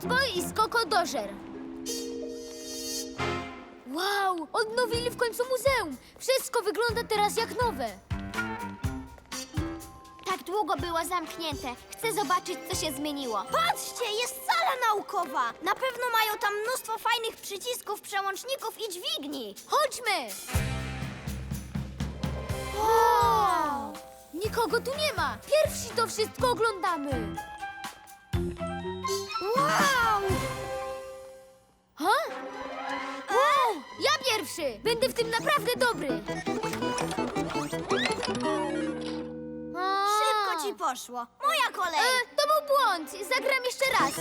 Kotboy i Skokodożer. Wow, odnowili w końcu muzeum. Wszystko wygląda teraz jak nowe. Tak długo było zamknięte. Chcę zobaczyć, co się zmieniło. Patrzcie, jest sala naukowa. Na pewno mają tam mnóstwo fajnych przycisków, przełączników i dźwigni. Chodźmy! Wow! Nikogo tu nie ma. Pierwsi to wszystko oglądamy. Wow! Ha? Wow, ja pierwszy! Będę w tym naprawdę dobry! A. Szybko ci poszło. Moja kolej. E, to był błąd! Zagram jeszcze raz!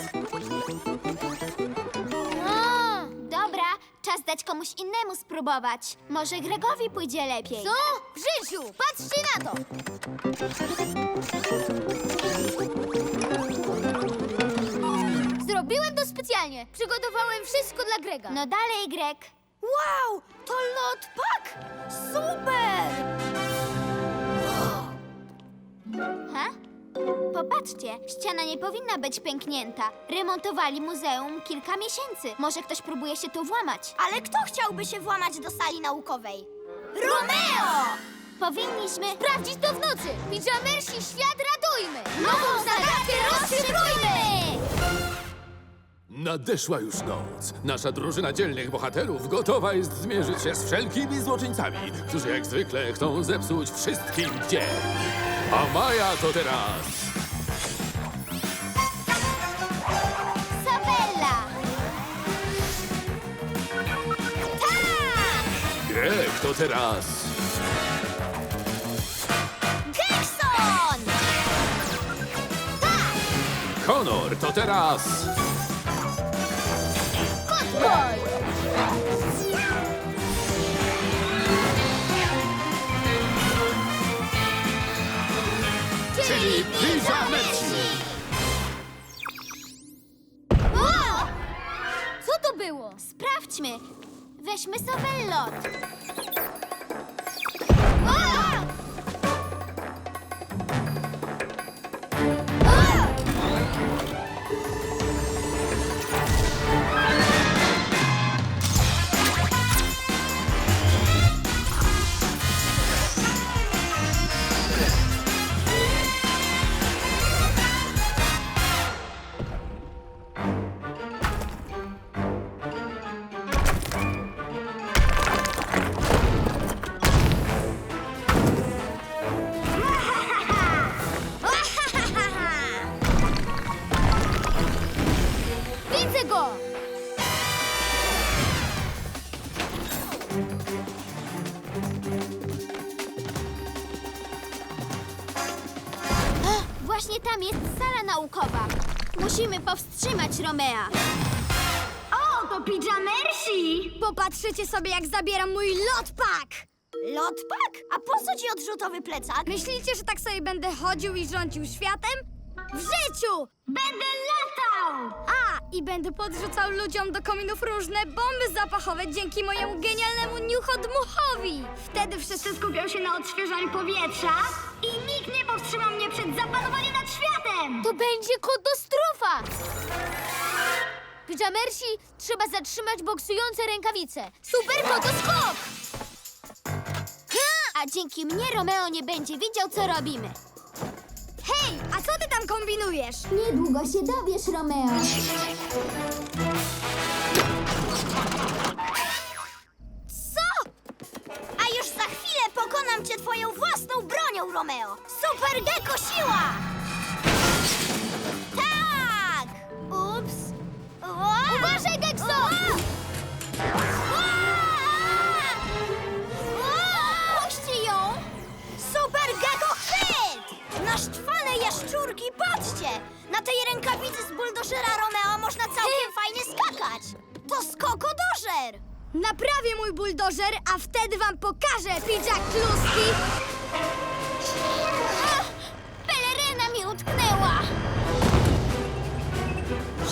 A, Dobra, czas dać komuś innemu spróbować. Może Gregowi pójdzie lepiej. co? W życiu! Patrzcie na to! Zrobiłem to specjalnie. Przygotowałem wszystko dla Grega. No dalej, Greg. Wow! To lotpak! Super! Ha? Popatrzcie, ściana nie powinna być pęknięta. Remontowali muzeum kilka miesięcy. Może ktoś próbuje się tu włamać. Ale kto chciałby się włamać do sali naukowej? Romeo! Powinniśmy... Sprawdzić to w nocy! Pijamersi świat radujmy! Nową zagadkę rozszyfrujmy! Nadeszła już noc. Nasza drużyna dzielnych bohaterów gotowa jest zmierzyć się z wszelkimi złoczyńcami, którzy jak zwykle chcą zepsuć wszystkim dzień. A Maja to teraz Sabella! Greg to teraz Gekson! Honor to teraz Weźmy Sowellot. A! Tam jest sala naukowa. Musimy powstrzymać Romea. O, to pijamersi! Popatrzycie sobie, jak zabieram mój lotpak! Lotpak? A po co ci odrzutowy plecak? Myślicie, że tak sobie będę chodził i rządził światem? W życiu! Będę latał! A, i będę podrzucał ludziom do kominów różne bomby zapachowe dzięki mojemu genialnemu niuchodmuchowi! Wtedy wszyscy skupią się na odświeżaniu powietrza i nikt nie powstrzyma mnie przed zapanowaniem nad światem! To będzie katastrofa! Pijamersi, trzeba zatrzymać boksujące rękawice! Super kotoskop! A dzięki mnie Romeo nie będzie widział, co robimy. Hej, a co ty tam kombinujesz? Niedługo się dowiesz, Romeo. Co? A już za chwilę pokonam cię twoją własną bronią, Romeo! Super Gecko siła! Chwyt! Naszczwane jaszczurki, patrzcie! Na tej rękawicy z buldożera Romeo można całkiem fajnie skakać! To skokodożer! Naprawię mój buldożer, a wtedy wam pokażę, pijak kluski! Peleryna mi utknęła.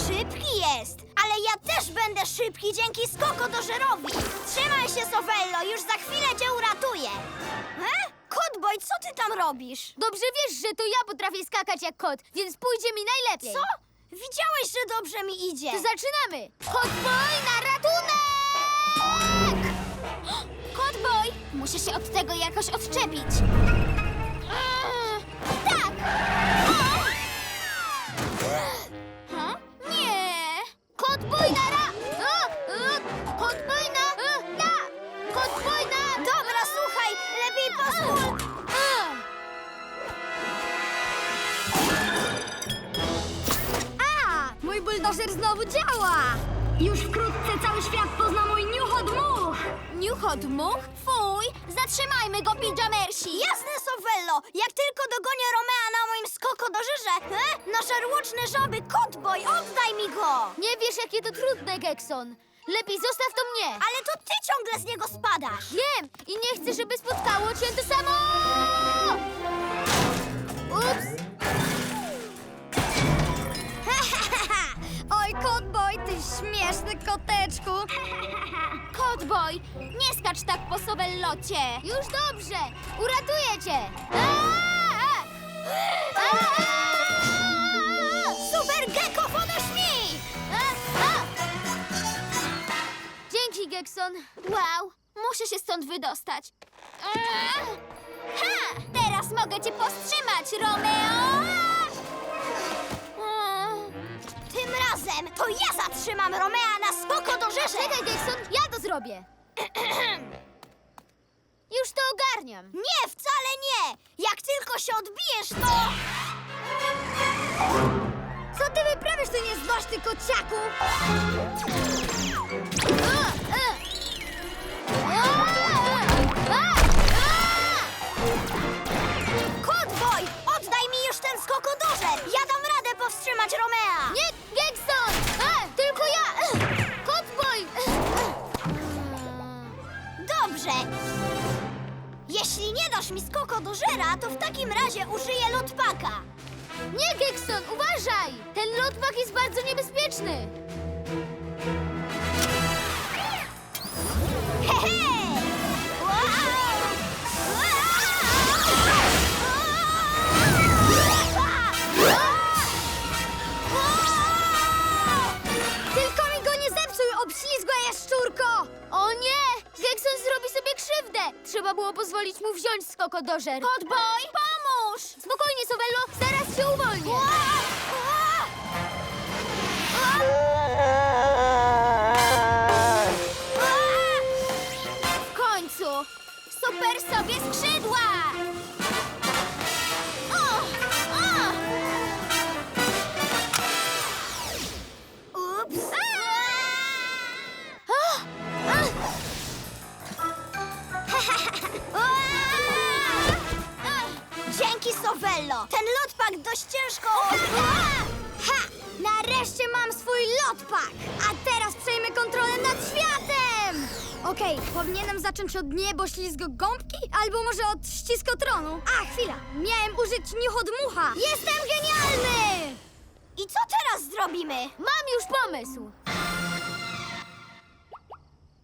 Szybki jest, ale ja też będę szybki dzięki skokodożerowi! Trzymaj się, Sovello, już za chwilę cię uratuję! E? Kotboj, co ty tam robisz? Dobrze wiesz, że to ja potrafię skakać jak kot, więc pójdzie mi najlepiej. Co? Widziałeś, że dobrze mi idzie. To zaczynamy! Kotboj na ratunek! Kotboj! Muszę się od tego jakoś odczepić. Buldożer znowu działa! Już wkrótce cały świat pozna mój much! Niuchod much? Fuj! Zatrzymajmy go, pijamersi! Jasne, Sovello. Jak tylko dogonię Romea na moim skokodożerze, e? na żarłoczne żaby, kotboj, oddaj mi go. Nie wiesz, jakie to trudne, Gekson. Lepiej zostaw to mnie. Ale to ty ciągle z niego spadasz. Wiem i nie chcę, żeby spotkało cię to samo! Ups! Koteczku! Kotboj, nie skacz tak po sowellocie! Już dobrze! Uratuję cię! Super Gecko, pomóż mi! Dzięki, Gekson. Wow, muszę się stąd wydostać. Ha! Teraz mogę cię powstrzymać, Romeo! Tym razem to ja zatrzymam Romea skokodożerze. Czekaj, ja to zrobię. Już to ogarniam. Nie, wcale nie. Jak tylko się odbijesz, to... Co ty wyprawiasz, ty nieznośny kociaku? A! Kotboj, oddaj mi już ten skokodożer. Ja dam radę powstrzymać Romea. Skokodożera, to w takim razie użyję lotpaka. Nie, Gekson, uważaj! Ten lotpak jest bardzo niebezpieczny! Trzeba było pozwolić mu wziąć skokodożer. Kotboj, pomóż! Spokojnie, Sowello, zaraz się uwolnię. W końcu! Super sobie skrzydła! Lotpak! A teraz przejmę kontrolę nad światem! Okej, powinienem zacząć od nieboślizgo gąbki albo może od ściskotronu. A, chwila! Miałem użyć niuchodmucha! Jestem genialny! I co teraz zrobimy? Mam już pomysł!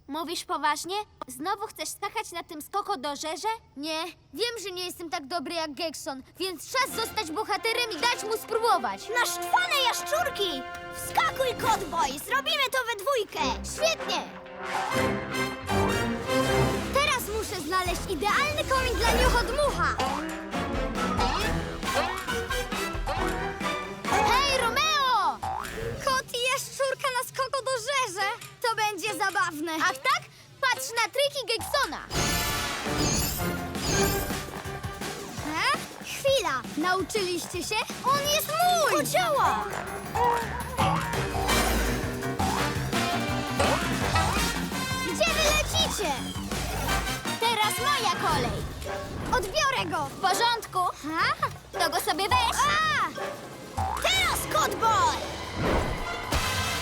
Mówisz poważnie? Znowu chcesz skakać na tym skokodożerze? Nie, wiem, że nie jestem tak dobry jak Gekson, więc czas zostać bohaterem i dać mu spróbować. Na sztwane jaszczurki! Wskakuj, kotboj! Zrobimy to we dwójkę! Świetnie! Teraz muszę znaleźć idealny komin dla niuchodmucha! Na triki Geksona! E? Chwila! Nauczyliście się? On jest mój! To działa! Gdzie wy lecicie? Teraz moja kolej! Odbiorę go! W porządku? Ha? To go sobie weź! A! Teraz, kotboj!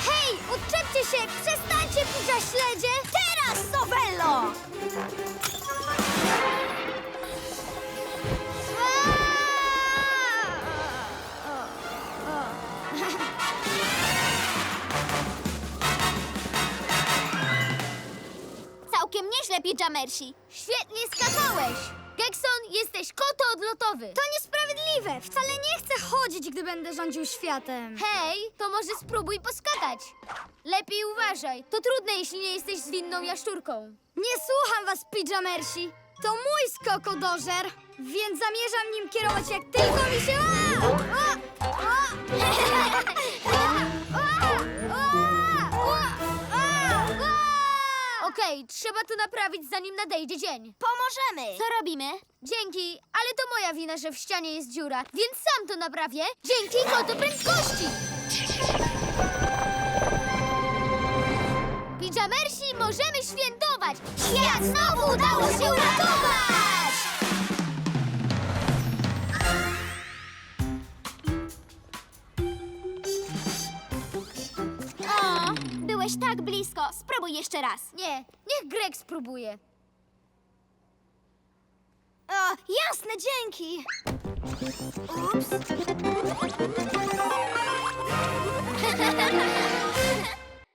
Hej, odczepcie się! Przestańcie, pizza śledzie! Teraz, Sovello! Całkiem nieźle, pijamersi. Świetnie skakałeś! Jesteś koto odlotowy. To niesprawiedliwe! Wcale nie chcę chodzić, gdy będę rządził światem. Hej, to może spróbuj poskakać. Lepiej uważaj. To trudne, jeśli nie jesteś zwinną jaszczurką. Nie słucham was, pijamersi! To mój skokodożer, więc zamierzam nim kierować jak tylko mi się... A! A! Okej, trzeba to naprawić, zanim nadejdzie dzień. Pomożemy! Co robimy? Dzięki, ale to moja wina, że w ścianie jest dziura, więc sam to naprawię. Dzięki kotu prędkości! Pijamersi, możemy świętować! Świat znowu udało się uratować! Byłeś tak blisko. Spróbuj jeszcze raz. Nie, niech Greg spróbuje. O, jasne, dzięki! Ups!